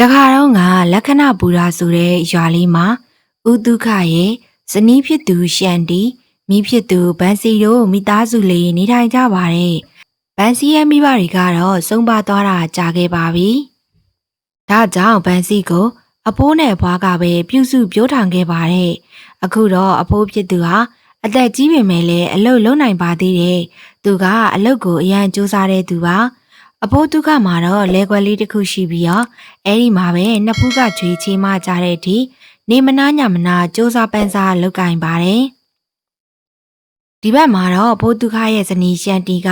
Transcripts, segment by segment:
တခါတော့ကလက္ခဏပူရာဆိုတဲ့ရွာလေးမှာဥဒုခရဲ့ဇနီးဖြစ်သူရှန်တီမိဖြစ်သူဗန်စီတို့မိသားစုလေးနေထိုင်ကြပါတယ်ဗန်စီရဲ့မိဘတွေကတော့ဆုံးပါသွားတာကြာခဲ့ပါပြီဒါကြောင့်ဗန်စီကို အဖိုးနဲ့အဖွားကပဲပြုစုပြောထောင်ခဲ့ပါတယ်အခုတော့အဖိုးဖြစ်သူဟာအသက်ကြီးပေမဲ့လည်းအလုပ်လုပ်နိုင်ပါသေးတယ်သူကအလုပ်ကိုအရန်စူးစမ်းတဲ့သူပါ အဖိုးဒုက္ခမှာတော့လဲခွက်လေးတစ်ခုရှိပြီးတော့အဲ့ဒီမှာပဲနှစ်ဖူးကကြွေချေးမကြတဲ့အထိနေမနာညမနာစ조사ပန်းစားလောက်ကင်ပါတယ်ဒီဘက်မှာတော့ဘိုးဒုက္ခရဲ့ဇနီးရှန်တီက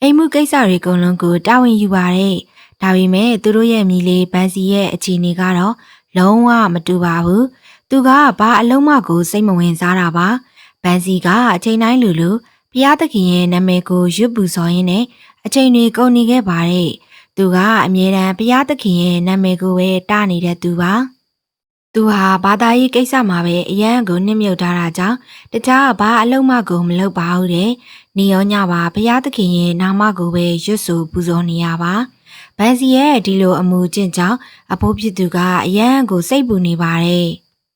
အိမ်မှုကိစ္စတွေအကုန်လုံးကိုတာဝန်ယူပါတယ်ဒါပေမဲ့သူတို့ရဲ့မိလေးဗန်စီရဲ့အခြေအနေကတော့လုံးဝမတူပါဘူးသူကဘာအလုံးမကိုစိတ်မဝင်စားတာပါဗန်စီကအချိန်တိုင်းလူလူဘုရားသခင်ရဲ့နာမည်ကိုရွတ်ပူစော်ရင်းနဲ့ အချိန်တွေကုန်နေခဲ့ပါတယ်သူကအမြဲတမ်းဘုရားသခင်ရဲ့နာမည်ကိုပဲတားနေတဲ့သူပါသူဟာဘာသာရေးကိစ္စမှာပဲအရန်ကိုနှိမ့်မြုပ်ထားတာကြောင့်တခြားဘာအလုံးမကိုမလုပ်ပါဘူးတဲ့နေရောညပါဘုရားသခင်ရဲ့နာမကိုပဲရွတ်ဆိုပူဇော်နေရပါဗန်စီရဲ့ဒီလိုအမှုကျင့်ကြောင့်အဖိုးဖြစ်သူကအရန်ကိုစိတ်ပူနေပါတယ်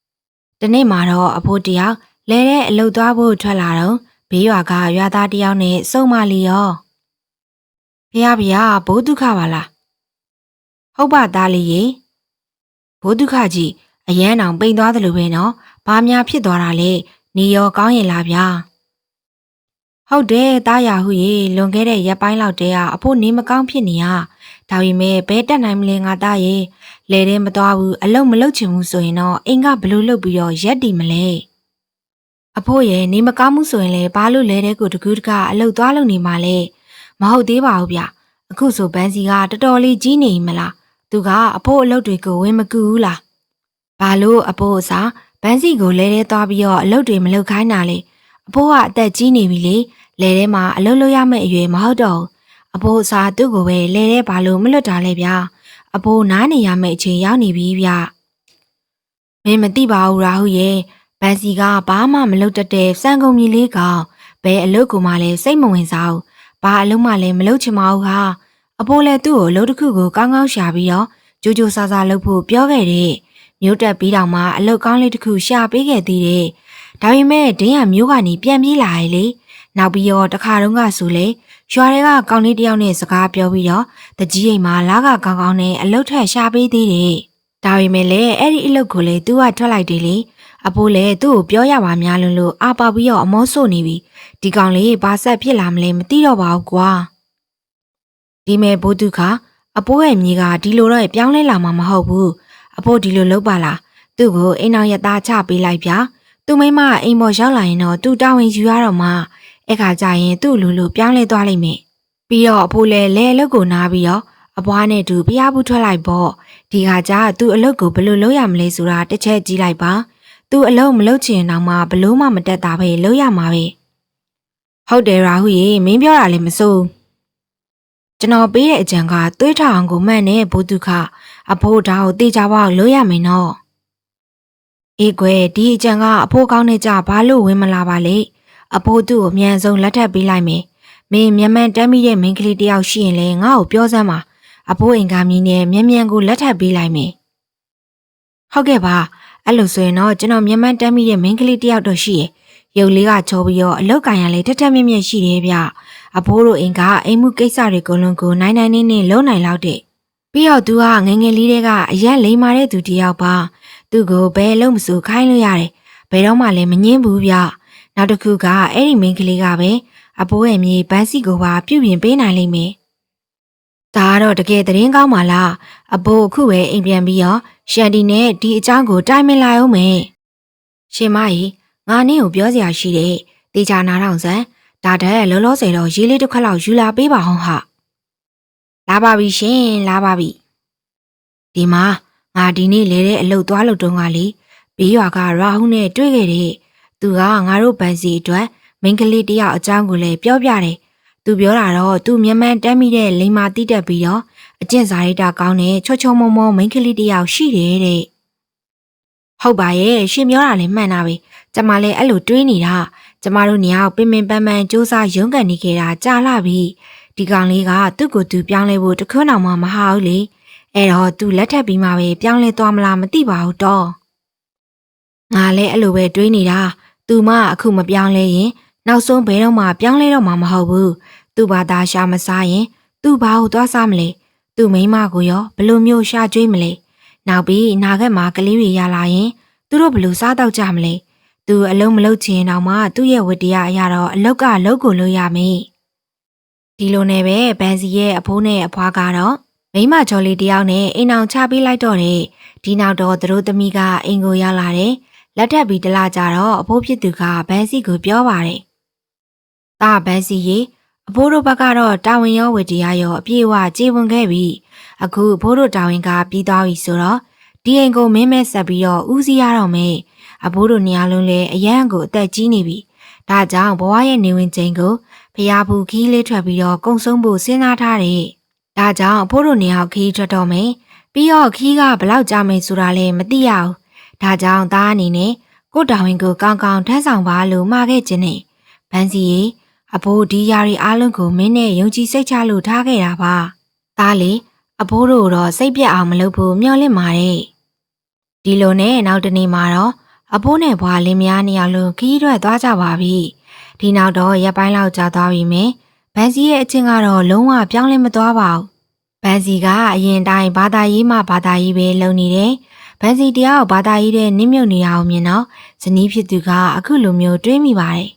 ။ဒီနေ့မှာတော့အဖိုးတယောက်လဲတဲ့အလုတ်သွားဖို့ထွက်လာတော့ဘေးရွာကရွာသားတယောက်နဲ့စုံမလီရော။ ဖះဖះဘိုးဒုက္ခပါလား။ဟုတ်ပါသားလေးရေ။ဘိုးဒုက္ခကြီးအရန်အောင်ပိန်သွားတယ်လို့ပဲနော်။ဘာများဖြစ်သွားတာလဲ။နေရောကောင်းရင်လားဗျာ။ဟုတ်တယ်တားရဟုရေလွန်ခဲ့တဲ့ရက်ပိုင်းလောက်တည်းကအဖို့နေမကောင်းဖြစ်နေရဒါပေမဲ့ဘဲတက်နိုင်မလဲငါသားရေလဲတဲ့မသွားဘူးအလုံးမလုံးချင်ဘူးဆိုရင်တော့အင်ကဘလို့လုပ်ပြီးတော့ရက်တည်မလဲအဖို့ရဲ့နေမကောင်းမှုဆိုရင်လေဘာလို့လဲတဲ့ကိုတကူးတကအလုတ်သွားလုံနေမှလဲ မဟုတ်သေးပါဘူးဗျအခုဆိုဘန်းစီကတော်တော်လေးကြီးနေမလားသူကအဖို့အလုတ်တွေကိုဝင်မကူဘူးလားဘာလို့အဖို့အစားဘန်းစီကိုလဲတဲ့သွားပြီးတော့အလုတ်တွေမလုပ်ခိုင်းတာလေအဖိုးကအသက်ကြီးနေပြီလေလဲထဲမှာအလုပ်လုပ်ရမယ့်အရွယ်မဟုတ်တော့ဘူးအဖိုးအစားသူ့ကိုပဲလဲထဲဘာလို့မလွတ်တာလဲဗျာအဖိုးနားနေရမယ့်အချိန်ရောက်နေပြီဗျမင်းမသိပါဘူးရာဟုရဲ့ဗန်စီကဘာမှမလုပ်တတ်တဲ့စံကုန်ကြီးလေးကောင်ဘယ်အလုပ်ကိုမှလည်းစိတ်မဝင်စားဘူး ဘာအလုပ်မှလည်းမလုပ်ချင်ပါဘူးဟာအဖိုးလည်းသူ့ကိုအလုပ်တစ်ခုကိုကောင်းကောင်းရှာပြီးတော့ကြိုးကြိုးဆာဆာလုပ်ဖို့ပြောခဲ့တယ်မြို့တက်ပြီးတော့မှအလုပ်ကောင်းလေးတစ်ခုရှာပေးခဲ့သေးတယ်ဒါပေမဲ့ဒင်းရမျိုးကနေပြန်ပြေးလာရလေနောက်ပြီးတော့တခါတုန်းကဆိုလေရွာတွေကကောင်းလေးတယောက်နဲ့စကားပြောပြီးတော့တကြီးအိမ်မှာလာကကောင်းကောင်းနဲ့အလုတ်ထက်ရှာပေးသေးတယ်ဒါပေမဲ့လည်းအဲ့ဒီအလုတ်ကိုလေသူကထွက်လိုက်တယ်လေ အဖိုးလည်းသူ့ကိုပြောရပါများလွန်းလို့အာပေါပြီးတော့အမောဆို့နေပြီဒီကောင်လေးဘာဆက်ဖြစ်လာမလဲမသိတော့ပါဘူးကွာဒီမဲ့ဘိုးသူကအဖိုးရဲ့မြေကဒီလိုတော့ပြောင်းလဲလာမှာမဟုတ်ဘူးအဖိုးဒီလိုလုပ်ပါလားသူ့ကိုအိမ်အောင်ရသားချပေးလိုက်ဗျာသူမိမအိမ်ပေါ်ရောက်လာရင်တော့သူတာဝန်ယူရတော့မှအဲ့ခါကျရင်သူ့လူလူပြောင်းလဲသွားလိမ့်မယ်ပြီးတော့အဖိုးလည်းလဲအလုပ်ကိုနားပြီးတော့အဘွားနဲ့တူဖျားဘူးထွက်လိုက်ပေါ့ဒီခါကျသူ့အလုပ်ကိုဘယ်လိုလုပ်ရမလဲဆိုတာတစ်ချက်ကြည့်လိုက်ပါ သူ့အလုပ်မလုပ်ချင်တော့မှဘလို့မှမတက်တာပဲလုပ်ရမှာပဲဟုတ်တယ်ရာဟုရေမင်းပြောတာလည်းမစိုးကျွန်တော်ပေးတဲ့အကြံကသွေးထောင်အောင်ကိုမှန်နဲ့ဘုသူခအဖိုးဒါကိုတေချာပေါက်လုပ်ရမယ်နော်အေးကွယ်ဒီအကြံကအဖိုးကောင်းနေကြဘာလို့ဝင်မလာပါလဲအဖိုးသူ့ကိုအမြန်ဆုံးလက်ထပ်ပေးလိုက်မယ်မင်းမြန်မြန်တမ်းမိတဲ့မိန်းကလေးတယောက်ရှိရင်လည်းငါ့ကိုပြောစမ်းပါအဖိုးအင်္ဂါမီနဲ့မြန်မြန်ကိုလက်ထပ်ပေးလိုက်မယ်ဟုတ်ကဲ့ပါ အဲ့လိုဆိုရင်တော့ကျွန်တော်မြန်မြန်တမ်းမိတဲ့မိန်းကလေးတယောက်တော့ရှိရရုပ်လေးကချောပြီးတော့အလောက်ကင်ရလဲထက်ထက်မြင့်မြင့်ရှိတယ်ဗျအဖိုးတို့အင်္ဂါအိမ်မှုကိစ္စတွေကိုလုံးကိုနိုင်နိုင်နေနေလုံးနိုင်လောက်တဲ့ပြီးတော့သူကငငယ်လေးတွေကအရက်လိမ်မာတဲ့သူတယောက်ပါသူ့ကိုဘယ်လုံးမစိုးခိုင်းလို့ရတယ်ဘယ်တော့မှလည်းမငင်းဘူးဗျနောက်တစ်ခုကအဲ့ဒီမိန်းကလေးကပဲအဖိုးရဲ့မြေပန်းစီကိုပါပြုပြင်ပေးနိုင်လိမ့်မယ်ဒါကတော့တကယ်သတင်းကောင်းပါလား အဘိုးအခုပဲအိမ်ပြန်ပြီးတော့ရှန်တီနဲ့ဒီအကြောင်းကိုတိုင်မင်လာအောင်မယ်ရှင်မကြီးငါနင်းကိုပြောစရာရှိတယ်တေချာနာထောင်စမ်းဒါတဲ့လောလောဆယ်တော့ရေးလေးတစ်ခါလောက်ယူလာပေးပါဟောင်းဟာလာပါပြီရှင်လာပါပြီဒီမှာငါဒီနေ့လေတဲ့အလုတ်သွားလို့တုန်းကလေဘေးရွာကရာဟုနဲ့တွေ့ခဲ့တယ်သူကငါတို့ဗန်စီအတွက်မိန်းကလေးတယောက်အကြောင်းကိုလည်းပြောပြတယ်သူပြောတာတော့သူမြန်မာတမ်းမိတဲ့လိမ္မာတိတက်ပြီးတော့ အကျင့်စာရိတ္တကောင်းတဲ့ချောချောမောမောမိန်းကလေးတယောက်ရှိတယ်တဲ့ဟုတ်ပါရဲ့ရှင်ပြောတာလည်းမှန်တာပဲကျမလည်းအဲ့လိုတွေးနေတာကျမတို့ညောင်ပင်ပင်ပန်းပန်းစူးစမ်းရုန်းကန်နေခဲ့တာကြာလာပြီဒီကောင်လေးကသူ့ကိုယ်သူပြောင်းလဲဖို့တခွန်းအောင်မှမဟာဘူးလေအဲ့တော့သူလက်ထပ်ပြီးမှပဲပြောင်းလဲသွားမလားမသိပါဘူးတော့ငါလည်းအဲ့လိုပဲတွေးနေတာသူမအခုမပြောင်းလဲရင်နောက်ဆုံးဘယ်တော့မှပြောင်းလဲတော့မှာမဟုတ်ဘူးသူ့ဘာသာရှာမစားရင်သူ့ဘာကိုသွားစားမလဲ သူ့မိန်းမကိုရောဘယ်လိုမျိုးရှာကြွေးမလဲနောက်ပြီးနာဂတ်မှာကလေးတွေရလာရင်သူတို့ဘယ်လိုစားတော့ကြမလဲသူအလုံးမလုံးချင်တော့မှသူ့ရဲ့ဝတ္တရားအရာတော့အလောက်ကလောက်ကိုလို့ရမယ်ဒီလိုနဲ့ပဲဘန်စီရဲ့အဖိုးနဲ့အဖွားကတော့မိန်းမချော်လေးတယောက်နဲ့အိမ်အောင်ချပေးလိုက်တော့တယ်ဒီနောက်တော့သူတို့သမီးကအိမ်ကိုရောက်လာတယ်လက်ထပ်ပြီးတလားကြတော့အဖိုးဖြစ်သူကဘန်စီကိုပြောပါတယ်။တာဘန်စီရေ အဖိုးတို့ဘက်ကတော့တာဝန်ရောဝတ္တရားရောအပြည့်အဝကြေဝင်ခဲ့ပြီ။အခုအဖိုးတို့တာဝန်ကပြီးသွားပြီဆိုတော့ဒီအိမ်ကိုမင်းမဲဆက်ပြီးတော့ဦးစီးရတော့မယ်။အဖိုးတို့နေရာလုံးလည်းအရန်ကိုအသက်ကြီးနေပြီ။ဒါကြောင့်ဘဝရဲ့နေဝင်ချိန်ကိုဖျားဖူခီးလေးထွက်ပြီးတော့ကုံဆုံးဖို့စဉ်းစားထားတယ်။ဒါကြောင့်အဖိုးတို့နေရာခီးထွက်တော့မယ်။ပြီးတော့ခီးကဘလောက်ကြာမယ်ဆိုတာလည်းမသိရဘူး။ဒါကြောင့်သားအနေနဲ့ကိုတာဝန်ကိုကောင်းကောင်းထမ်းဆောင်ပါလို့မှာခဲ့ခြင်းနဲ့ဗန်းစီရေ အဖိုးဒီယာရီအားလုံးကိုမင်းနဲ့ယုံကြည်စိတ်ချလို့ထားခဲ့တာပါ။ဒါလေအဖိုးတို့တော့စိတ်ပြက်အောင်မလုပ်ဖို့မျှော်လင့်ပါတယ်။ဒီလိုနဲ့နောက်တနေ့မှာတော့အဖိုးနဲ့ဘွာလင်းများနေအောင်လို့ခီးရွက်သွားကြပါပြီ။ဒီနောက်တော့ရက်ပိုင်းလောက်ကြာသွားပြီမယ်။ဗန်းစီရဲ့အချင်းကတော့လုံးဝပြောင်းလဲမသွားပါဘူး။ဗန်းစီကအရင်တိုင်းဘာသာရေးမှဘာသာရေးပဲလုပ်နေတယ်။ဗန်စီတရားကိုဘာသာရေးတဲ့နင့်မြုပ်နေရအောင်မြင်တော့ဇနီးဖြစ်သူကအခုလိုမျိုးတွေးမိပါတယ်။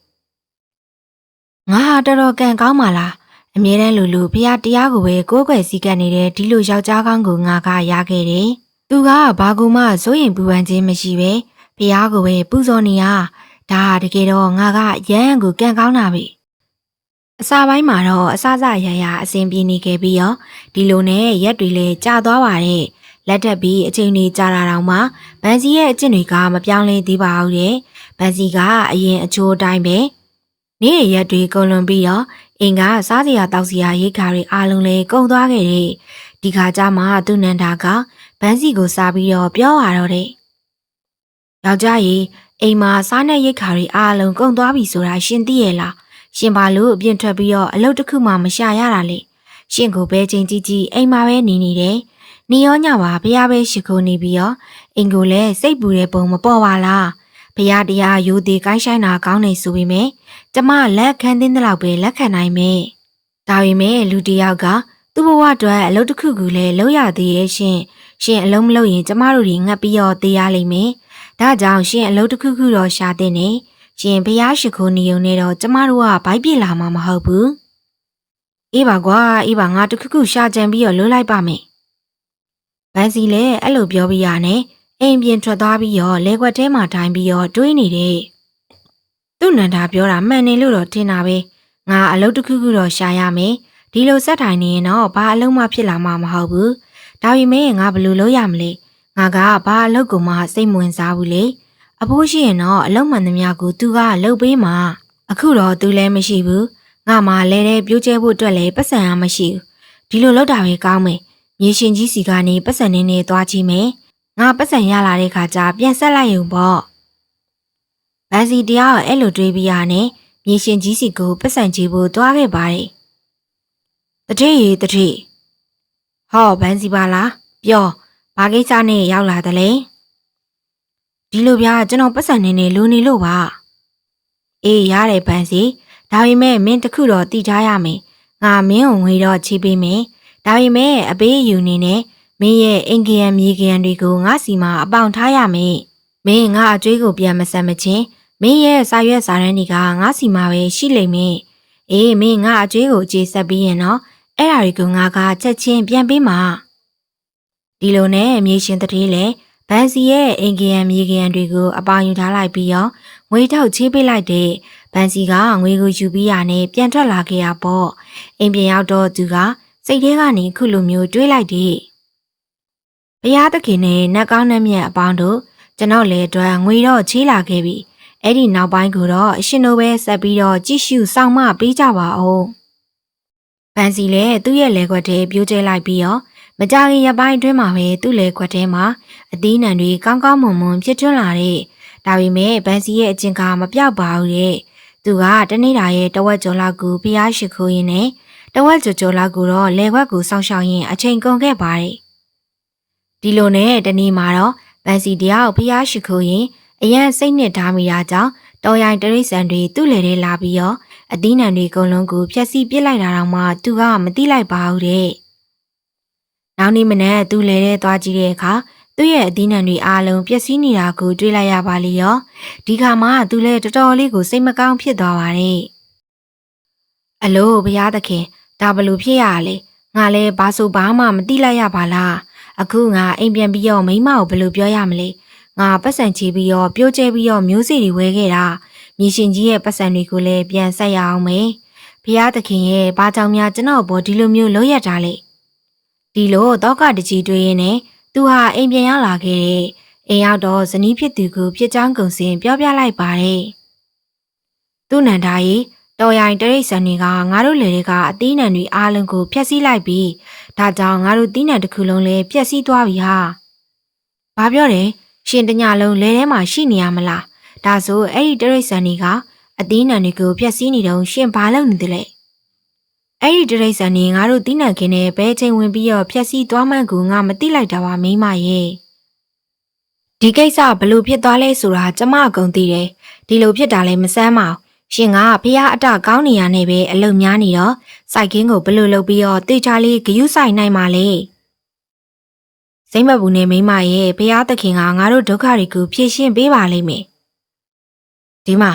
ငါဟာတော်တော်ကံကောင်းပါလား။အမြဲတမ်းလူလူဖះတရားကိုပဲကိုးကွယ်စည်းကပ်နေတဲ့ဒီလိုယောက်ျားကောင်းကိုငါကရခဲ့တယ်။သူကဘာကူမှစိုးရင်ပူပန်ခြင်းမရှိပဲဖះကိုပဲပူဇော်နေရ။ဒါဟာတကယ်တော့ငါကရမ်းကိုကံကောင်းတာပဲ။အစာပိုင်းမှာတော့အစစရရအဆင်ပြေနေခဲ့ပြီးရောဒီလိုနဲ့ရက်တွေလည်းကြာသွားပါတယ်။လက်ထပ်ပြီးအချိန်တွေကြာလာတော့မှဗန်စီရဲ့အကျင့်တွေကမပြောင်းလဲသေးပါဘူးတဲ့ဗန်စီကအရင်အချိုးအတိုင်းပဲ နေ့ရက်တွေကုန်လွန်ပြီးတော့အင်ကစားစရာတောက်စရာရိတ်ခါတွေအားလုံးလည်းကုန်သွားခဲ့တယ်ဒီခါကျမှသူ့နန္ဒာကဗန်စီကိုစားပြီးတော့ပြောရတော့တယ်ယောက်ျားကြီးအိမ်မှာစားနဲ့ရိတ်ခါတွေအားလုံးကုန်သွားပြီဆိုတာရှင်သိရဲ့လားရှင်ဘာလို့အပြင်ထွက်ပြီးတော့အလုပ်တစ်ခုမှမရှာရတာလဲရှင်ကိုပဲချင်းကြီးကြီးအိမ်မှာပဲနေနေတယ်နေရောညပါဘုရားပဲရှိခိုးနေပြီးတော့အင်ကိုလည်းစိတ်ပူတဲ့ပုံမပေါ်ပါလား ဘုရားတရားယူသေးကိုင်းဆိုင်တာကောင်းနေဆိုပေမဲ့ကျမလက်ခံသင်းတဲ့လောက်ပဲလက်ခံနိုင်မယ်ဒါပေမဲ့လူတယောက်ကသူ့ဘဝအတွက်အလုပ်တစ်ခုခုလည်းလုပ်ရသေးရဲ့ရှင်ရှင်အလုံးမလုပ်ရင်ကျမတို့တွေငတ်ပြီးတော့သေးရလိမ့်မယ်ဒါကြောင့်ရှင်အလုပ်တစ်ခုခုတော့ရှာတဲ့နေရှင်ဘုရားရှိခိုးနေုံနဲ့တော့ကျမတို့ကဘိုက်ပြစ်လာမှာမဟုတ်ဘူးအေးပါကွာအေးပါငါတခုခုရှာကြံပြီးတော့လွတ်လိုက်ပါမယ်ဗန်စီလည်းအဲ့လိုပြောပြီးရနဲ့ အိမ်ပြင်ထွက်သွားပြီးတော့လဲခွက်ထဲမှာထိုင်ပြီးတော့တွေးနေတယ်။သူ့နန္ဒာပြောတာမှန်နေလို့တော့ထင်တာပဲ။ငါအလုပ်တစ်ခုခုတော့ရှာရမယ်။ဒီလိုစက်ထိုင်နေရင်တော့ဘာအလုပ်မှဖြစ်လာမှာမဟုတ်ဘူး။ဒါပေမဲ့ငါဘယ်လိုလုပ်ရမလဲ။ငါကဘာအလုပ်ကိုမှစိတ်မဝင်စားဘူးလေ။အဖိုးရှိရင်တော့အလုပ်မှန်သမျှကိုသူကလုပ်ပေးမှာ။အခုတော့သူလည်းမရှိဘူး။ငါမှလဲတဲ့ပြိုးကျဲဖို့အတွက်လည်းပတ်စံရမရှိဘူး။ဒီလိုလုပ်တာပဲကောင်းမယ်။မြေရှင်ကြီးစီကနေပတ်စံနေနေသွားကြည့်မယ် ငါပတ်စံရလာတဲ့ခါကျပြန်ဆက်လိုက်ရုံပေါ့ဗန်စီတရားကိုအဲ့လိုတွေးပြီးရနဲ့မြေရှင်ကြီးစီကိုပတ်စံကြည့်ဖို့သွားခဲ့ပါတယ်တတိရေတတိဟောဗန်စီပါလားပြောဘာကိစ္စနဲ့ရောက်လာတယ်လဲဒီလိုဗျာကျွန်တော်ပတ်စံနေနေလူနေလို့ပါအေးရတယ်ဗန်စီဒါပေမဲ့မင်းတခုတော့တည်ထားရမယ်ငါမင်းကိုငွေတော့ချေးပေးမယ်ဒါပေမဲ့အပေးအယူနေနဲ့ မင်းရဲ့အင်ကရန်မြေကရန်တွေကိုငါစီမှာအပေါင်ထားရမယ်။မင်းငါအကျွေးကိုပြန်မဆက်မချင်းမင်းရဲ့စာရွက်စာတမ်းတွေကငါစီမှာပဲရှိလိမ့်မယ်။အေးမင်းငါအကျွေးကိုကြေဆက်ပြီးရင်တော့အဲ့ဓာတွေကိုငါကချက်ချင်းပြန်ပေးမှာ။ဒီလိုနဲ့မြေရှင်တတိလည်းဗန်စီရဲ့အင်ကရန်မြေကရန်တွေကိုအပေါင်ယူထားလိုက်ပြီးတော့ငွေထောက်ချေးပေးလိုက်တဲ့ဗန်စီကငွေကိုယူပြီးရနဲ့ပြန်ထွက်လာခဲ့ရပေါ့။အိမ်ပြန်ရောက်တော့သူကစိတ်ထဲကနေခုလိုမျိုးတွေးလိုက်တယ်။ ဘုရားသခင်နဲ့နတ်ကောင်းနှမြတ်အပေါင်းတို့ကျွန်တော်လည်းအတွက်ငွေတော့ချေးလာခဲ့ပြီ။အဲ့ဒီနောက်ပိုင်းကိုတော့အရှင်တို့ပဲဆက်ပြီးတော့ကြည့်ရှုစောင့်မပေးကြပါဦး။ဗန်စီလည်းသူ့ရဲ့လက်ခွက်ထဲပြိုးကျဲလိုက်ပြီးတော့မကြခင်ရပိုင်းအတွင်းမှာပဲသူ့လက်ခွက်ထဲမှာအသီးနှံတွေကောင်းကောင်းမွန်မွန်ဖြစ်ထွန်းလာတဲ့ဒါပေမဲ့ဗန်စီရဲ့အကျင့်ကမပြောက်ပါဘူးတဲ့။သူကတနေ့တာရဲ့တဝက်ကျော်လောက်ကိုဖျားရှိခိုးရင်းနဲ့တဝက်ကြော်ကြော်လောက်ကိုတော့လေခွက်ကိုစောင့်ရှောက်ရင်းအချိန်ကုန်ခဲ့ပါတယ် ဒီလိုနဲ့တနေ့မှာတော့ဗန်စီတယောက်ဖျားရှိခိုးရင်အရန်စိတ်နဲ့ဓာမိတာကြောင့်တော်ရိုင်တရိษံတွေသူ့လေထဲလာပြီးတော့အသီးနှံတွေအကုန်လုံးကိုဖျက်ဆီးပစ်လိုက်တာတော့မှသူကမသိလိုက်ပါဘူးတဲ့။နောက်နေ့မနက်သူ့လေထဲသွားကြည့်တဲ့အခါသူ့ရဲ့အသီးနှံတွေအားလုံးပျက်စီးနေတာကိုတွေ့လိုက်ရပါလေရော။ဒီခါမှသူလည်းတော်တော်လေးကိုစိတ်မကောင်းဖြစ်သွားပါတယ်။အလိုဘုရားသခင်ဒါဘလို့ဖြစ်ရလဲ။ငါလည်းဘာဆိုဘာမှမသိလိုက်ရပါလား။ အခုငါအိမ်ပြန်ပြီးတော့မိမကိုဘယ်လိုပြောရမလဲ။ငါပတ်စံချီပြီးတော့ပြိုးကျဲပြီးတော့မျိုးစေ့တွေဝဲခဲ့တာမြေရှင်ကြီးရဲ့ပတ်စံတွေကိုလည်းပြန်ဆက်ရအောင်မယ်။ဘုရားသခင်ရဲ့ဘာကြောင့်များကျွန်တော်ဘောဒီလိုမျိုးလုပ်ရတာလဲ။ဒီလိုတော့ကတကြီးတွေးရင်းနဲ့သူဟာအိမ်ပြန်ရောက်လာခဲ့တဲ့အိမ်ရောက်တော့ဇနီးဖြစ်သူကိုဖြစ်ချောင်းကုံစင်ပြောပြလိုက်ပါတယ်။သူ့နန္ဒာကြီးတော်ရိုင်တရိတ်ဆန်တွေကငါတို့လေတွေကအသီးနှံတွေအားလုံးကိုဖျက်ဆီးလိုက်ပြီး ဒါကြောင့်ငါတို့သီးနှံတစ်ခုလုံးလည်းဖျက်ဆီးသွားပြီဟာ။ဘာပြောတယ်ရှင်တညလုံးလေထဲမှာရှိနေရမလား။ဒါဆိုအဲ့ဒီတရိတ်ဆန်တွေကအသီးနှံတွေကိုဖျက်ဆီးနေတော့ရှင်ဘာလုပ်နေသလဲ။အဲ့ဒီတရိတ်ဆန်တွေငါတို့သီးနှံခင်းနဲ့ဘဲချိန်ဝင်ပြီးတော့ဖျက်ဆီးသွားမှန်းကိုငါမသိလိုက်တာပါမိမရဲ့။ဒီကိစ္စဘလို့ဖြစ်သွားလဲဆိုတာကျမအကုန်သိတယ်။ဒီလိုဖြစ်တာလည်းမဆန်းပါဘူး။ ရှင်ကဖះအတကောင်းနေရနေပဲအလုံများနေတော့စိုက်ကင်းကိုဘလို့လုပ်ပြီးတော့တေချာလေးဂယုဆိုင်နိုင်ပါလေ။စိမ့်မဘူးနဲ့မိမရဲ့ဖះသခင်ကငါတို့ဒုက္ခတွေကိုဖြေရှင်းပေးပါလိမ့်မယ်။ဒီမှာ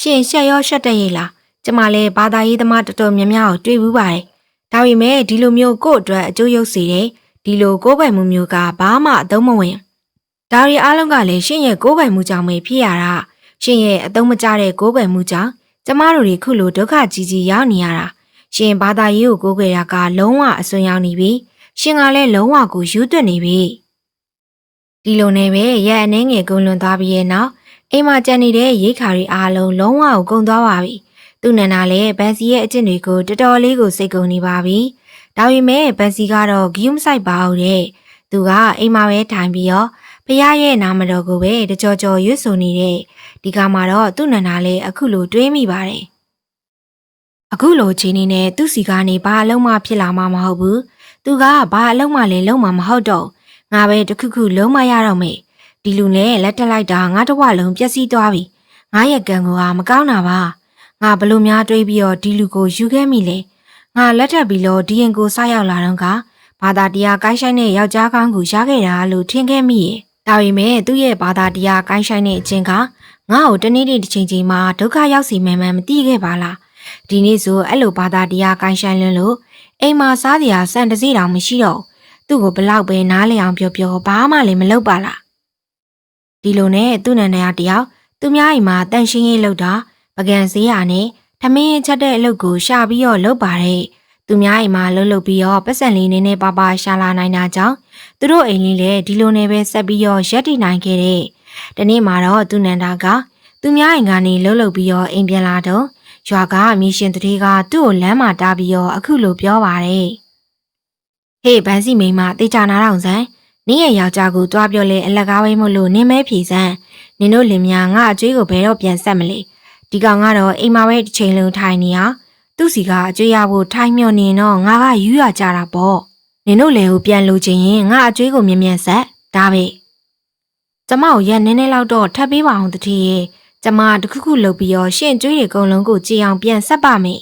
ရှင်ရှက်ရောရှက်တဲ့ရဲ့လား။ကျမလည်းဘာသာရေးသမားတော်တော်များများကိုတွေ့ဘူးပါတယ်။ဒါပေမဲ့ဒီလိုမျိုးကို့အတွက်အကျိုးရုပ်စေတယ်။ဒီလိုကိုယ်ပိုင်မှုမျိုးကဘာမှအသုံးမဝင်။ဒါရီအားလုံးကလည်းရှင်ရဲ့ကိုယ်ပိုင်မှုကြောင့်ပဲဖြစ်ရတာ။ ရှင်ရဲ့အသုံးမကျတဲ့ကိုယ်ပိုင်မှုကြောင့်ကျမတို့တွေခုလိုဒုက္ခကြီးကြီးရောက်နေရတာရှင်ဘာသာရေးကိုကိုးကွယ်တာကလုံးဝအစွန်းရောက်နေပြီရှင်ကလည်းလုံးဝကိုယူသွက်နေပြီဒီလိုနဲ့ပဲရက်အနေငယ်ကုန်းလွန်သွားပြီးရဲ့နောက်အိမ်မှာကြံနေတဲ့ရိတ်ခါတွေအားလုံးလုံးဝကိုကုန်သွားပါပြီသူ့နန္ဒာလည်းဗန်စီရဲ့အကျင့်တွေကိုတော်တော်လေးကိုစိတ်ကုန်နေပါပြီဒါပေမဲ့ဗန်စီကတော့ဂယုမဆိုင်ပါဘူးတဲ့သူကအိမ်မှာပဲထိုင်ပြီးတော့ ဖះရဲ့နာမတော်ကိုပဲတကြောကြောရွတ်ဆိုနေတဲ့ဒီကမှာတော့သူ့နန္ဒာလည်းအခုလိုတွေးမိပါတယ်အခုလိုချိန်နေနဲ့သူ့စီကနေဘာအလုံးမဖြစ်လာမှမဟုတ်ဘူးသူကဘာအလုံးမလည်းလုံးမမဟုတ်တော့ငါပဲတခုခုလုံးမရတော့မေဒီလူနဲ့လက်တက်လိုက်တာငါတဝလုံးပျက်စီးသွားပြီငါရဲ့ကံကမကောင်းတာပါငါဘလို့များတွေးပြီးတော့ဒီလူကိုယူခဲ့မိလေငါလက်ထပ်ပြီးတော့ဒီရင်ကိုစားရောက်လာတော့ကဘာသာတရားကိုင်းဆိုင်တဲ့ယောက်ျားကောင်းကိုရခဲ့တာလို့ထင်ခဲ့မိရဲ့ ဒါပေမဲ့သူ့ရဲ့ဘာသာတရားကိုင်းဆိုင်တဲ့အချင်းကငါ့ကိုတနေ့နေ့တစ်ချိန်ချိန်မှာဒုက္ခရောက်စီမှန်မှန်မသိခဲ့ပါလားဒီနေ့ဆိုအဲ့လိုဘာသာတရားကိုင်းဆိုင်လွန်းလို့အိမ်မှာစားစရာစံတစည်းတောင်မရှိတော့သူ့ကိုဘလောက်ပဲနားလည်အောင်ပြောပြောဘာမှလည်းမလုပ်ပါလားဒီလိုနဲ့သူ့နန္ဒရတယောက်သူများအိမ်မှာတန်ရှင်းရေးလုပ်တာပကံစည်းရနဲ့ထမင်းချက်တဲ့အလုပ်ကိုရှာပြီးတော့လုပ်ပါတဲ့သူများအိမ်မှာလှုပ်လှုပ်ပြီးတော့ပတ်စံလေးနည်းနည်းပါးပါးရှာလာနိုင်တာကြောင့် သူတို့အိမ်လေးလည်းဒီလိုနဲ့ပဲဆက်ပြီးတော့ရက်တည်နိုင်ခဲ့တဲ့။ဒီနေ့မှာတော့သူနန္ဒာကသူများအိမ်ကနေလှုပ်လှုပ်ပြီးတော့အိမ်ပြန်လာတော့ရွာကမြေရှင်တတိကသူ့ကိုလမ်းမှာတားပြီးတော့အခုလိုပြောပါတယ်။ဟေးဗန်းစီမိန်းမတေချာနာတော့စမ်းနင်းရဲ့ယောက်ျားကိုတွားပြောလဲအလက်ကားဝဲမို့လို့နင်းမဲဖြေစမ်းနင်တို့လင်မယားငါအကျွေးကိုဘယ်တော့ပြန်ဆက်မလဲဒီကောင်ကတော့အိမ်မှာပဲတစ်ချိန်လုံးထိုင်နေရသူ့စီကအကျွေးရဖို့ထိုင်မျောနေတော့ငါကယူရကြတာပေါ့ နင်တို့လည်းကိုပြန်လိုချင်ရင်ငါအကျွေးကိုမြင်မြန်ဆက်ဒါပဲကျမကိုရက်နည်းနည်းလောက်တော့ထပ်ပေးပါအောင်တတိရဲ့ကျမတခုခုလုပ်ပြီးတော့ရှင့်ကျွေးတွေအကုန်လုံးကိုကြည်အောင်ပြန်ဆက်ပါမယ်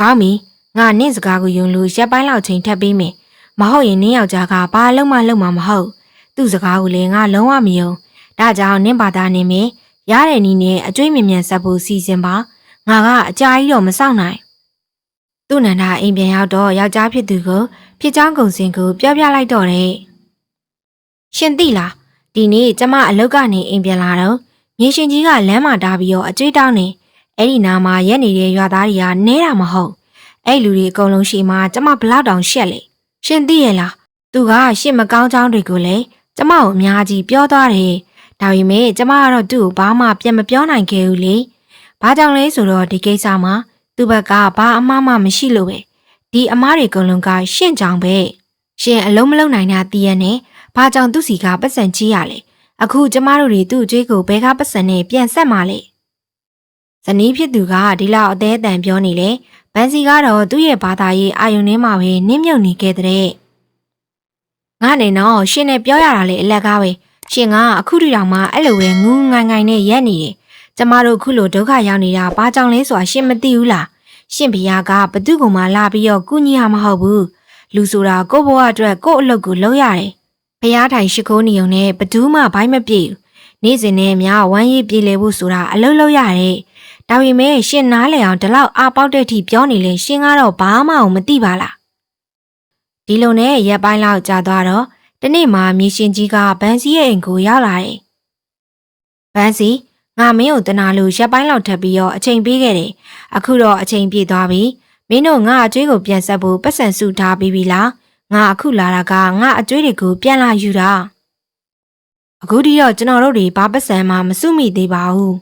ကောင်းပြီငါနင့်စကားကိုယုံလို့ရက်ပိုင်းလောက်ချိန်ထပ်ပေးမယ်မဟုတ်ရင်နင်းယောက်ျားကဘာလုံးမလုံးမမဟုတ်သူ့စကားကိုလည်းငါလုံးဝမယုံဒါကြောင့်နင့်ဘာသာနေမယ်ရတဲ့နီးနဲ့အကျွေးမြင်မြန်ဆက်ဖို့စီစဉ်ပါငါကအကြာကြီးတော့မစောင့်နိုင် သူ့နန္ဒာအိမ်ပြန်ရောက်တော့ယောက်ျားဖြစ်သူကိုဖြစ်ချောင်းကုံစင်ကိုပြောပြလိုက်တော့တယ်ရှင်သိလားဒီနေ့ကျမအလုတ်ကနေအိမ်ပြန်လာတော့မြေရှင်ကြီးကလမ်းမှာတားပြီးတော့အကျွေးတောင်းနေအဲ့ဒီနာမှာရက်နေတဲ့ရွာသားတွေကနဲတာမဟုတ်အဲ့လူတွေအကုန်လုံးရှိမှကျမဘလောက်တောင်ရှက်လေရှင်သိရဲ့လားသူကရှစ်မကောင်းချောင်းတွေကိုလည်းကျမကိုအများကြီးပြောသွားတယ်ဒါပေမဲ့ကျမကတော့သူ့ကိုဘာမှပြန်မပြောနိုင်ခဲ့ဘူးလေဘာကြောင့်လဲဆိုတော့ဒီကိစ္စမှာ သူ့ဘက်ကဘာအမှားမှမရှိလို့ပဲဒီအမားတွေအကုန်လုံးကရှင့်ကြောင်ပဲရှင်အလုံးမလုံးနိုင်တာတည်ရနဲ့ဘာကြောင့်သူ့စီကပတ်စံကြီးရလဲအခုကျမတို့တွေသူ့အကျွေးကိုဘဲကပတ်စံနဲ့ပြန်ဆက်มาလေဇနီးဖြစ်သူကဒီလောက်အသေးအတန်ပြောနေလေဗန်စီကတော့သူ့ရဲ့ဘာသာရေးအာယုန်ထဲမှာပဲနင်းမြုပ်နေခဲ့တဲ့ငါနေတော့ရှင်နဲ့ပြောရတာလေအလက်ကားပဲရှင်ကအခုထိတောင်မှအဲ့လိုပဲငူးငိုင်ငိုင်နဲ့ရက်နေတယ် ကျမတို့ခုလိုဒုက္ခရောက်နေတာဘာကြောင့်လဲဆိုတာရှင်မသိဘူးလားရှင်ဘုရားကဘသူ့ကိုမှလာပြီးတော့ကုညီရမဟုတ်ဘူးလူဆိုတာကိုယ့်ဘဝအတွက်ကိုယ့်အလုပ်ကိုလုပ်ရတယ်ဘုရားထိုင်ရှိခိုးနေုံနဲ့ဘသူမှဘိုင်းမပြေဘူးနေ့စဉ်နဲ့များဝမ်းရည်ပြေလေဖို့ဆိုတာအလုပ်လုပ်ရတယ်ဒါပေမဲ့ရှင်နားလေအောင်ဒီလောက်အားပေါက်တဲ့အထိပြောနေလေရှင်ကတော့ဘာမှမသိပါလားဒီလိုနဲ့ရက်ပိုင်းလောက်ကြာသွားတော့တနေ့မှမြေရှင်ကြီးကဘန်စီရဲ့အိမ်ကိုရောက်လာတယ်။ဘန်စီ ငါမင်းကိုတနာလို့ရက်ပိုင်းလောက်ထပ်ပြီးတော့အချိန်ပေးခဲ့တယ်။အခုတော့အချိန်ပြည့်သွားပြီ။မင်းတို့ငါအကျွေးကိုပြန်ဆက်ဖို့ပတ်စံစုထားပြီးပြီလား။ငါအခုလာတာကငါအကျွေးတွေကိုပြန်လာယူတာ။အခုထိတော့ကျွန်တော်တို့တွေဘာပတ်စံမှမစုမိသေးပါဘူး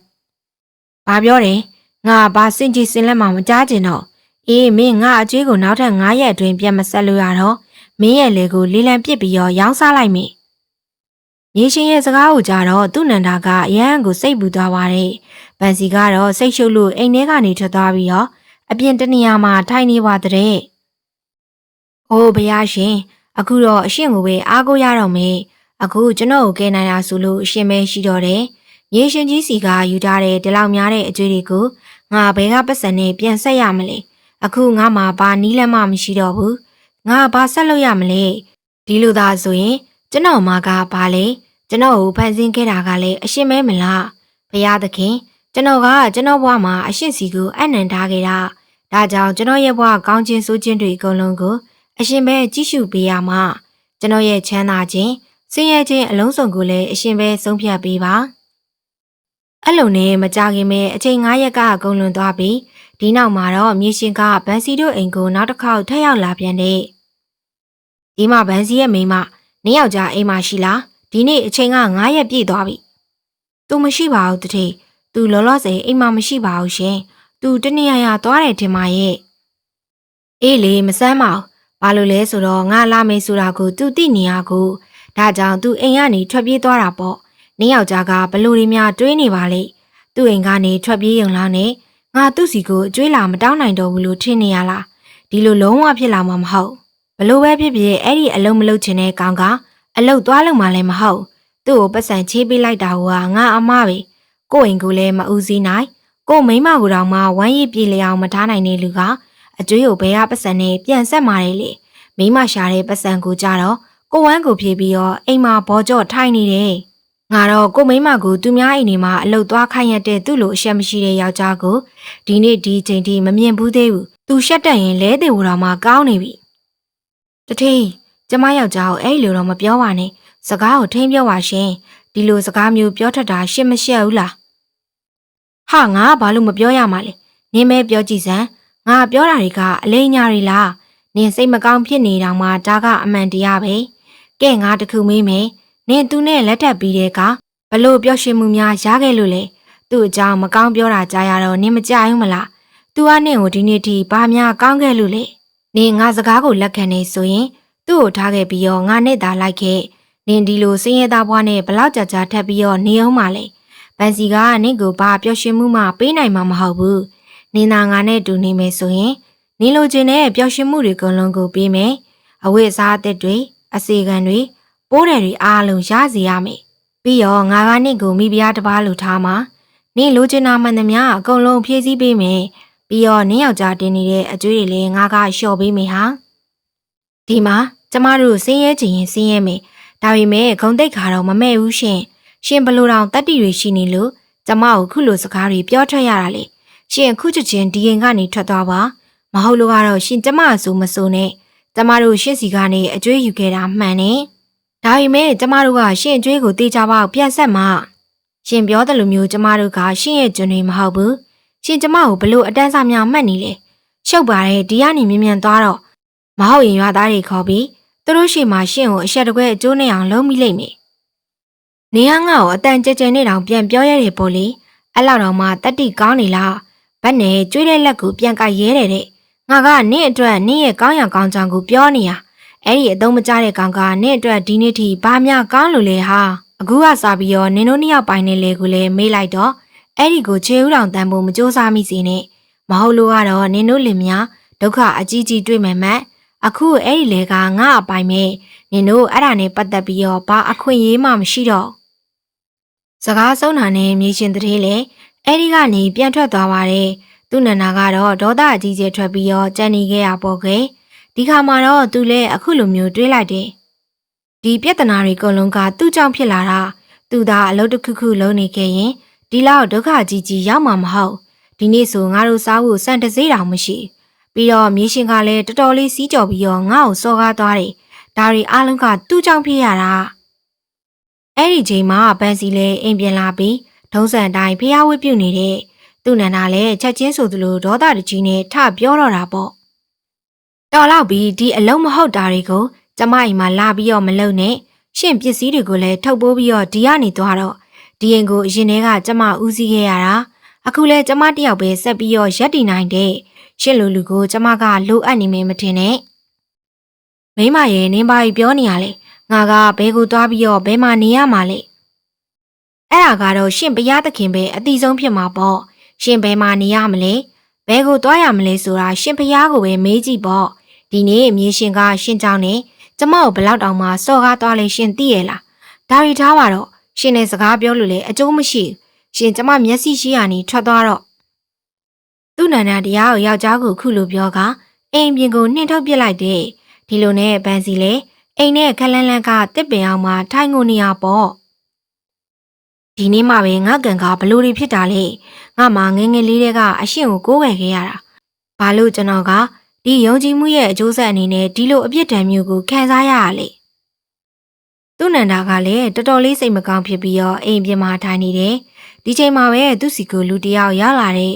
။ဘာပြောတယ်။ငါဘာစင်ကြီးစင်လက်မှမကြားကျင်တော့။အေးမင်းငါအကျွေးကိုနောက်ထပ်9ရက်အတွင်းပြန်မဆက်လို့ရတော့မင်းရဲ့လေကိုလေးလံပစ်ပြီးတော့ရောင်းစားလိုက်မိ။ ရေရှင်ရဲ့စကားကိုကြားတော့သူ့နန္ဒာကအရန်ကိုစိတ်ပူသွားပါတယ်။ဗန်စီကတော့စိတ်ရှုပ်လို့အိမ်ထဲကနေထွက်သွားပြီးတော့အပြင်တနေရာမှာထိုင်နေပါတဲ့။အိုးဘုရားရှင်အခုတော့အရှင်ကိုပဲအားကိုးရတော့မေ။အခုကျွန်တော်ကိုကဲနိုင်တာဆိုလို့အရှင်ပဲရှိတော့တယ်။ရေရှင်ကြီးစီကယူထားတဲ့ဒီလောက်များတဲ့အကျွေးတွေကိုငါဘဲကပတ်စံနဲ့ပြန်ဆက်ရမလဲ။အခုငါမှဘာနီးလက်မှမရှိတော့ဘူး။ငါဘာဆက်လုပ်ရမလဲ။ဒီလိုသာဆိုရင်ကျွန်တော်မကဘာလဲ ကျွန်တော်ကိုဖန်ဆင်းခဲ့တာကလည်းအရှင်မဲမလား။ဘုရားသခင် ကျွန်တော်ကကျွန်တော်ဘဝမှာအရှင်စီကိုအနံထားခဲ့တာ။ဒါကြောင့်ကျွန်တော်ရဲ့ဘဝကောင်းခြင်းဆိုးခြင်းတွေအကုန်လုံးကိုအရှင်ပဲကြည့်ရှုပေးရမှာ။ကျွန်တော်ရဲ့ချမ်းသာခြင်းဆင်းရဲခြင်းအလုံးစုံကိုလည်းအရှင်ပဲဆုံးဖြတ်ပေးပါ။အဲ့လိုနဲ့မကြခင်ပဲအချိန်9ရက်ကအကုန်လွန်သွားပြီးဒီနောက်မှာတော့မြေရှင်ကဗန်စီတို့အိမ်ကိုနောက်တစ်ခေါက်ထပ်ရောက်လာပြန်တဲ့ဒီမှာဗန်စီရဲ့မိန်းမနင်းယောက်ျားအိမ်မှာရှိလား ဒီနေ့အချိန်က9ရက်ပြည့်သွားပြီ။သူမရှိပါဘူးတထေ။သူလောလောဆယ်အိမ်မှာမရှိပါဘူးရှင်။သူတနေရရသွားတယ်ထင်ပါရဲ့။အေးလေမစမ်းပါဘူး။ဘာလို့လဲဆိုတော့ငါလာမယ်ဆိုတာကိုသူသိနေရကိုဒါကြောင့်သူအိမ်ကနေထွက်ပြေးသွားတာပေါ့။နေယောက်ျားကဘလို့တွေများတွေးနေပါလိမ့်။သူ့အိမ်ကနေထွက်ပြေးရုံလားနဲ့ငါသူ့စီကိုအကျွေးလာမတောင်းနိုင်တော့ဘူးလို့ထင်နေရလား။ဒီလိုလုံးဝဖြစ်လာမှာမဟုတ်။ဘလို့ပဲဖြစ်ဖြစ်အဲ့ဒီအလုံးမလုံးချင်တဲ့ကောင်က အလုတ်သွားလို့မှလည်းမဟုတ်သူ့ကိုပတ်စံချေးပေးလိုက်တာကငါအမပဲကို့အိမ်ကိုလည်းမဦးစီးနိုင်ကို့မိမကိုတောင်မှဝမ်းရည်ပြေလျအောင်မထားနိုင်တဲ့လူကအကျွေးကိုဘယ်ကပတ်စံနဲ့ပြန်ဆက်มาတယ်လေမိမရှာတဲ့ပတ်စံကိုကြတော့ကိုဝမ်းကိုဖြေပြီးတော့အိမ်မှာဘောကြော့ထိုင်နေတယ်ငါတော့ကိုမိမကိုသူများအိမ်နေမှာအလုတ်သွားခိုင်းရတဲ့သူ့လိုအရှက်မရှိတဲ့ယောက်ျားကိုဒီနေ့ဒီချိန်ထိမမြင်ဘူးသေးဘူးသူရှက်တက်ရင်လဲသေးဘူးတော့မှကောင်းနေပြီတထေး ကျမယောက်ျားကိုအဲ့လိုတော့မပြောပါနဲ့စကားကိုထိမ့်ပြောပါရှင်ဒီလိုစကားမျိုးပြောထက်တာရှစ်မရှက်ဘူးလားဟာငါကဘာလို့မပြောရမှာလဲနင်းမဲပြောကြည့်စမ်းငါပြောတာတွေကအလိညာတွေလားနင်စိတ်မကောင်းဖြစ်နေတောင်မှဒါကအမှန်တရားပဲကဲငါတခုမေးမယ်နင်သူနဲ့လက်ထပ်ပြီးတဲ့ကဘလို့ပျော်ရွှင်မှုများရခဲ့လို့လဲသူ့အကြောင်းမကောင်းပြောတာကြားရတော့နင်မကြိုက်ဘူးမလားသူကနင့်ကိုဒီနေ့ထိဘာများကောင်းခဲ့လို့လဲနင်ငါစကားကိုလက်ခံနေဆိုရင် သူ့ကိုထားခဲ့ပြီးတော့ငါနဲ့သာလိုက်ခဲ့နင်ဒီလိုစင်းရဲသားဘွားနဲ့ဘလောက်ကြာကြာထပ်ပြီးတော့နေအောင်ပါလေဗန်စီကနင့်ကိုဘာပျော်ရွှင်မှုမှပေးနိုင်မှာမဟုတ်ဘူးနင်သာငါနဲ့တူနေမယ်ဆိုရင်နင်လိုချင်တဲ့ပျော်ရွှင်မှုတွေအကုန်လုံးကိုပေးမယ်အဝိအစားအသစ်တွေအစီခံတွေပိုးတယ်တွေအားလုံးရစီရမယ်ပြီးတော့ငါကနင့်ကိုမိဖုရားတစ်ပါးလိုထားမှာနင့်လိုချင်တာမှန်သမျှအကုန်လုံးဖြည့်ဆည်းပေးမယ်ပြီးတော့နင့်ယောက်ျားတင်နေတဲ့အကျွေးတွေလည်းငါကလျှော်ပေးမယ်ဟာဒီမှာ ကျမတို့ဆင်းရဲခြင်းရင်ဆင်းရဲမယ်ဒါပေမဲ့ဂုံတိတ်ခါတော့မမဲ့ဘူးရှင်ရှင်ဘလို့တောင်တတိတွေရှိနေလို့ကျမကိုခုလိုစကားတွေပြောထွက်ရတာလေရှင်ခုချက်ချင်းဒီရင်ကနေထွက်သွားပါမဟုတ်လို့ကတော့ရှင်ကျမအဆိုမဆိုနဲ့ကျမတို့ရှင့်စီကနေအကျွေးယူခဲ့တာမှန်နေဒါပေမဲ့ကျမတို့ကရှင်အကျွေးကိုတေချာပေါက်ပြန်ဆက်မှာရှင်ပြောတယ်လို့မျိုးကျမတို့ကရှင်ရဲ့ကျွန်းတွေမဟုတ်ဘူးရှင်ကျမကိုဘလို့အတန်းစားများမှတ်နေလေရှုပ်ပါတယ်ဒီကနေမြင်မြန်သွားတော့ မဟုတ်ရင်ရွာသားတွေခေါ်ပြီးသူတို့ရှိမှရှင့်ကိုအဆက်တကွဲအကျိုးနဲ့အောင်လုံးမိလိမ့်မယ်နေရငါ့ကိုအတန်ကြဲကြဲနဲ့တောင်ပြန်ပြောရတယ်ပေါ့လေအဲ့လောက်တော့မှတတိကောင်းနေလားဗတ်နဲ့ကျွေးတဲ့လက်ကိုပြန်ကရဲတယ်တဲ့ငါကနင့်အတွက်နင့်ရဲ့ကောင်းရကောင်းချောင်းကိုပြောနေရအဲ့ဒီအသုံးမကျတဲ့ကောင်ကနင့်အတွက်ဒီနေ့ထိဘာများကောင်းလို့လဲဟာအခုကစားပြီးတော့နင်တို့နှစ်ယောက်ပိုင်နေလေကိုလည်းမေးလိုက်တော့အဲ့ဒီကိုခြေဥတောင်တန်ဖို့မစ조사မိစေနဲ့မဟုတ်လို့ကတော့နင်တို့လင်များဒုက္ခအကြီးကြီးတွေ့မယ်မတ် အခုအဲ့ဒီလေကငါအပိုင်မဲ့နင်တို့အဲ့ဒါနဲ့ပတ်သက်ပြီးတော့ဘာအခွင့်အရေးမှမရှိတော့စကားဆုံးတာနဲ့မြေရှင်တည်းလေအဲ့ဒီကနေပြန်ထွက်သွားပါတယ်သူ့နန္နာကတော့ဒေါသအကြီးကျယ်ထွက်ပြီးတော့ကြံနေခဲ့ရပေါ့ကွယ်ဒီခါမှာတော့သူလည်းအခုလိုမျိုးတွေးလိုက်တယ်ဒီပြဿနာတွေအကုန်လုံးကသူ့ကြောင့်ဖြစ်လာတာသူသာအလုပ်တစ်ခုခုလုပ်နေခဲ့ရင်ဒီလောက်ဒုက္ခကြီးကြီးရောက်မှာမဟုတ်ဒီနေ့ဆိုငါတို့စားဖို့စံတစေးတောင်မရှိ ပြီးတော့မြေရှင်ကလည်းတော်တော်လေးစီးကြော်ပြီးတော့ငါ့ကိုစော်ကားသွားတယ်ဒါတွေအားလုံးကသူ့ကြောင့်ဖြစ်ရတာအဲ့ဒီချိန်မှာပန်းစီလည်းအိမ်ပြန်လာပြီးထုံးစံတိုင်းဖျားဝတ်ပြုတ်နေတဲ့သူ့နန္ဒာလည်းချက်ချင်းဆိုသလိုဒေါသတကြီးနဲ့ထပြောတော့တာပေါ့တော်တော့ပြီးဒီအလုံးမဟုတ်တာတွေကိုကျမအိမ်မှာလာပြီးတော့မလုံနဲ့ရှင့်ပစ္စည်းတွေကိုလည်းထုတ်ပိုးပြီးတော့ဒီကနေသွားတော့ဒီရင်ကိုအရင်ထဲကကျမဦးစီးခဲ့ရတာအခုလဲကျမတယောက်ပဲဆက်ပြီးတော့ရက်တည်နိုင်တဲ့ ရှင့်လူလူကိုကျမကလိုအပ်နေမယ်မထင်နဲ့မိမရဲ့နင်းပါကြီးပြောနေရလေငါကဘဲကိုသွားပြီးတော့ဘဲမှာနေရမှာလေအဲ့ဒါကတော့ရှင့်ဘုရားသခင်ပဲအတိဆုံးဖြစ်မှာပေါ့ရှင်ဘဲမှာနေရမလဲဘဲကိုသွားရမလဲဆိုတာရှင်ဘုရားကိုပဲမေးကြည့်ပေါ့ဒီနေ့မြေရှင်ကရှင်ကြောင့်နဲ့ကျမကိုဘလောက်တောင်မှစော်ကားသွားလဲရှင်သိရလားဒါရီထားပါတော့ရှင်နဲ့စကားပြောလို့လည်းအကျိုးမရှိဘူးရှင်ကျမမျက်စိရှိရနေထွက်သွားတော့ သူ့နန္ဒတရားကိုယောက်ျားကိုခုလိုပြောကအိမ်ပြင်ကိုနှင်ထုတ်ပစ်လိုက်တယ်ဒီလိုနဲ့ဗန်စီလေအိမ်နဲ့ခလန်းလန်းကတစ်ပင်အောင်မှထိုင်ငုံနေရပေါ့ဒီနေ့မှပဲငါကံကဘလို့တွေဖြစ်တာလဲငါမှငယ်ငယ်လေးတည်းကအရှင့်ကိုကိုးဝယ်ခဲ့ရတာဘာလို့ကျွန်တော်ကဒီယုံကြည်မှုရဲ့အကျိုးဆက်အနေနဲ့ဒီလိုအပြစ်ဒဏ်မျိုးကိုခံစားရရလဲသူ့နန္ဒာကလည်းတော်တော်လေးစိတ်မကောင်းဖြစ်ပြီးတော့အိမ်ပြင်မှာထိုင်နေတယ်ဒီချိန်မှာပဲသူ့စီကိုလူတစ်ယောက်ရောက်လာတဲ့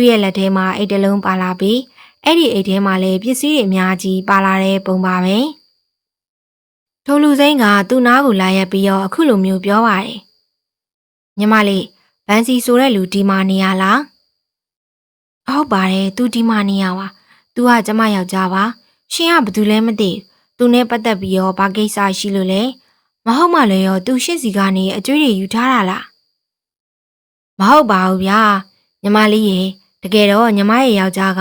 သူ့ရဲ့လက်ထဲမှာအိတ်တလုံးပါလာပြီးအဲ့ဒီအိတ်ထဲမှာလည်းပစ္စည်းတွေအများကြီးပါလာတဲ့ပုံပါပဲထိုလူစိမ့်ကသူ့နားကိုလာရက်ပြီးတော့အခုလိုမျိုးပြောပါတယ်ညီမလေးဗန်စီဆိုတဲ့လူဒီမာနေရလားဟုတ်ပါတယ်သူဒီမာနေရပါသူကကျမယောက်ျားပါရှင်ကဘာတူလဲမသိသူနဲ့ပတ်သက်ပြီးတော့ဘာကိစ္စရှိလို့လဲမဟုတ်မှလည်းရောသူရှင့်စီကနေအကျွေးတွေယူထားတာလားမဟုတ်ပါဘူးဗျာညီမလေးရေ တကယ်တော့ညီမရဲ့ယောက်ျားက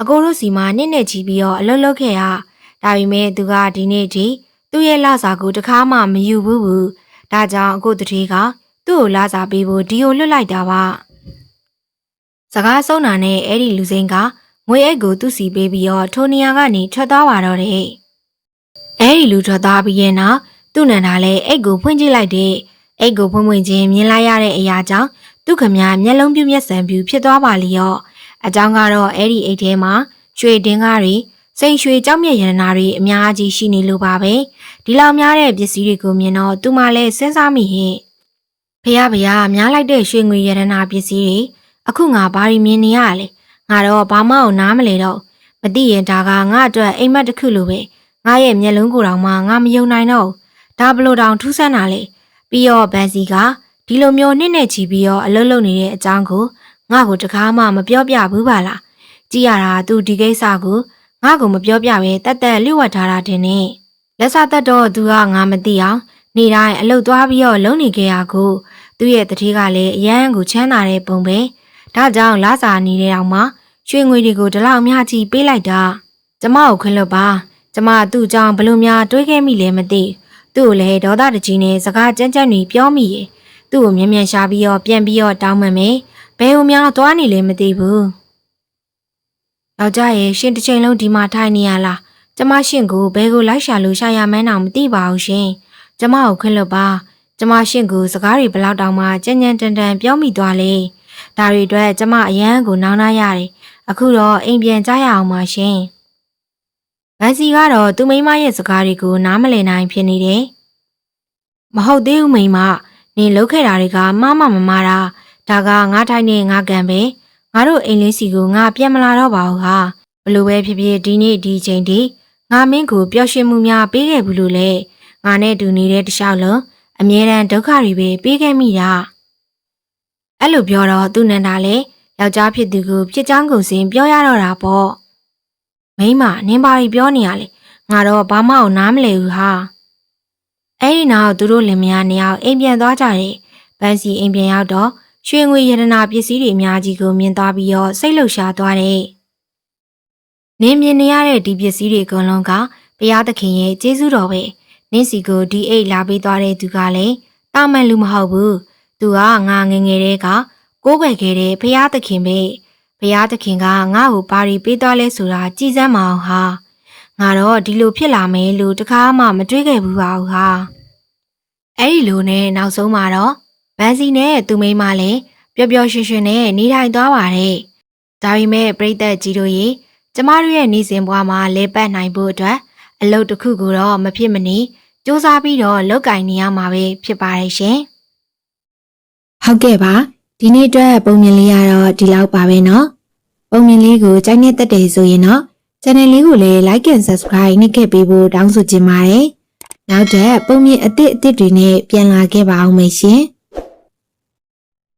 အကိုတို့စီမှာနစ်နဲ့ချီပြီးတော့အလုပ်လုပ်ခဲ့ရဒါပေမဲ့သူကဒီနေ့ထိသူ့ရဲ့လစာကိုတခါမှမယူဘူးဘူးဒါကြောင့်အကိုတတိကသူ့ကိုလစာပေးဖို့ဒီကိုလွတ်လိုက်တာပါစကားဆုံးတာနဲ့အဲ့ဒီလူစိမ်းကငွေအိတ်ကိုသူ့စီပေးပြီးတော့ထိုနေရာကနေထွက်သွားပါတော့တယ်အဲ့ဒီလူထွက်သွားပြီးရဲ့နောက်သူ့နန္ဒာလည်းအိတ်ကိုဖွင့်ကြည့်လိုက်တဲ့အိတ်ကိုဖွင့်ဖွင့်ချင်းမြင်လိုက်ရတဲ့အရာကြောင့် သူခမမျက်လုံးပြူးမျက်စံပြူဖြစ်သွားပါလျော့အကြောင်းကတော့အဲ့ဒီအိတ်ထဲမှာရွှေတင်းကားတွေစိန်ရွှေကြောက်မြက်ရတနာတွေအများကြီးရှိနေလို့ပါပဲဒီလောက်များတဲ့ပစ္စည်းတွေကိုမြင်တော့သူမှလည်းစဉ်းစားမိဟင်ဖះဖះများလိုက်တဲ့ရွှေငွေရတနာပစ္စည်းတွေအခုငါဘာတွေမြင်နေရလဲငါတော့ဘာမှအောင်နားမလဲတော့မသိရင်ဒါကငါအတွက်အိမ်မက်တစ်ခုလိုပဲငါရဲ့မျက်လုံးကိုယ်တောင်မှငါမယုံနိုင်တော့ဒါဘလို့တောင်ထူးဆန်းတာလေပြီးတော့ဗန်စီက ဒီလိုမျိုးနှစ်နဲ့ချီပြီးတော့အလုပ်လုပ်နေတဲ့အကြောင်းကိုငါ့ကိုတကားမှမပြောပြဘူးပါလားကြည့်ရတာသူဒီကိစ္စကိုငါ့ကိုမပြောပြပဲတက်တက်လျှို့ဝှက်ထားတာတင်နေလက်စားသက်တော့သူကငါမသိအောင်နေတိုင်းအလုပ်သွားပြီးတော့လုံနေခဲ့ရကိုသူ့ရဲ့တတိကလည်းအရန်ကိုချမ်းသာတဲ့ပုံပဲဒါကြောင့်လာစာနေတဲ့အောင်မှာရွှေငွေတွေကိုဒီလောက်အများကြီးပေးလိုက်တာကျမကိုခွင့်လွတ်ပါကျမသူ့ကြောင့်ဘလို့များတွေးခဲ့မိလဲမသိသူ့ကိုလည်းဒေါသတကြီးနဲ့စကားကြမ်းကြမ်းတွေပြောမိရဲ့ သူ့ကိုမြ мян ရှာပြီးတော့ပြန်ပြီးတော့တောင်းမှန်မယ်ဘယ်ဟိုများသွားနေလဲမသိဘူးယောက်ျားရဲ့ရှင်တစ်ချိန်လုံးဒီမှာထိုင်နေရလားကျမရှင်ကိုဘယ်ကိုလိုက်ရှာလို့ရှာရမှန်းတော့မသိပါဘူးရှင်ကျမကိုခွင့်လွတ်ပါကျမရှင်ကိုစကားတွေဘလောက်တောင်မှကြမ်းကြမ်းတန်တန်ပြောမိသွားလေဒါတွေအတွက်ကျမအရန်ကိုနောင်နာရတယ်အခုတော့အိမ်ပြန်ကြရအောင်ပါရှင်ဗန်စီကတော့သူ့မိမရဲ့စကားတွေကိုနားမလည်နိုင်ဖြစ်နေတယ်မဟုတ်သေးဘူးမိမ နင်လုပ်ခဲ့တာတွေကမှားမှမမှားတာဒါကငါထိုင်နေငါကံပဲငါတို့အိမ်လေးစီကိုငါပြန်မလာတော့ပါဘူးဟာဘလို့ပဲဖြစ်ဖြစ်ဒီနေ့ဒီချိန်ထိငါမင်းကိုပျော်ရွှင်မှုများပေးခဲ့ဘူးလို့လေငါနဲ့တူနေတဲ့တခြားလုံးအမြဲတမ်းဒုက္ခတွေပဲပေးခဲ့မိတာအဲ့လိုပြောတော့သူ့နန္ဒာလည်းယောက်ျားဖြစ်သူကိုဖြစ်ချောင်းကုန်စင်ပြောရတော့တာပေါ့မိမနင်းပါရီပြောနေရလေငါတော့ဘာမှအောင်နားမလဲဘူးဟာ အဲ့ဒီနောက်သူတို့လင်မယားနှစ်ယောက်အိမ်ပြန်သွားကြတယ်ဗန်စီအိမ်ပြန်ရောက်တော့ရွှေငွေရတနာပစ္စည်းတွေအများကြီးကိုမြင်သွားပြီးတော့စိတ်လှုပ်ရှားသွားတယ်နင်းမြင်နေရတဲ့ဒီပစ္စည်းတွေအကုန်လုံးကဘုရားသခင်ရဲ့ကျေးဇူးတော်ပဲနင့်စီကိုဒီအိတ်လာပေးသွားတဲ့သူကလည်းတာမန်လူမဟုတ်ဘူးသူကငါငယ်ငယ်တဲ့ကကိုးကွယ်ခဲ့တဲ့ဖရာသခင်ပဲဖရာသခင်ကငါ့ကိုပါရီပေးသွားလဲဆိုတာကြည်စမ်းမအောင်ဟာ ငါတော့ဒီလိုဖြစ်လာမယ်လို့တခါမှမတွေးခဲ့ဘူးပါဘူးဟာအဲ့ဒီလိုနဲ့နောက်ဆုံးမှာတော့ဗန်စီနဲ့သူမိန်းမလည်းပျော်ပျော်ရွှင်ရွှင်နဲ့နေထိုင်သွားပါတယ်ဒါပေမဲ့ပြိတ္တကြီးတို့ရေကျမတို့ရဲ့နေစဉ်ဘဝမှာလဲပတ်နိုင်ဖို့အတွက်အလုပ်တစ်ခုကိုတော့မဖြစ်မနေစူးစမ်းပြီးတော့လောက်ကင်နေရမှာပဲဖြစ်ပါတယ်ရှင်ဟုတ်ကဲ့ပါဒီနေ့အတွက်ပုံမြင်လေးကတော့ဒီလောက်ပါပဲเนาะပုံမြင်လေးကိုကြိုက်နေတတ်တယ်ဆိုရင်တော့ channel လေးကိုလည်း like and subscribe နှိပ်ခဲ့ပေးဖို့တောင်းဆိုချင်ပါတယ်နောက်ထပ်ပုံမြင်အသစ်အသစ်တွေနဲ့ပြန်လာခဲ့ပါအောင်မယ်ရှင်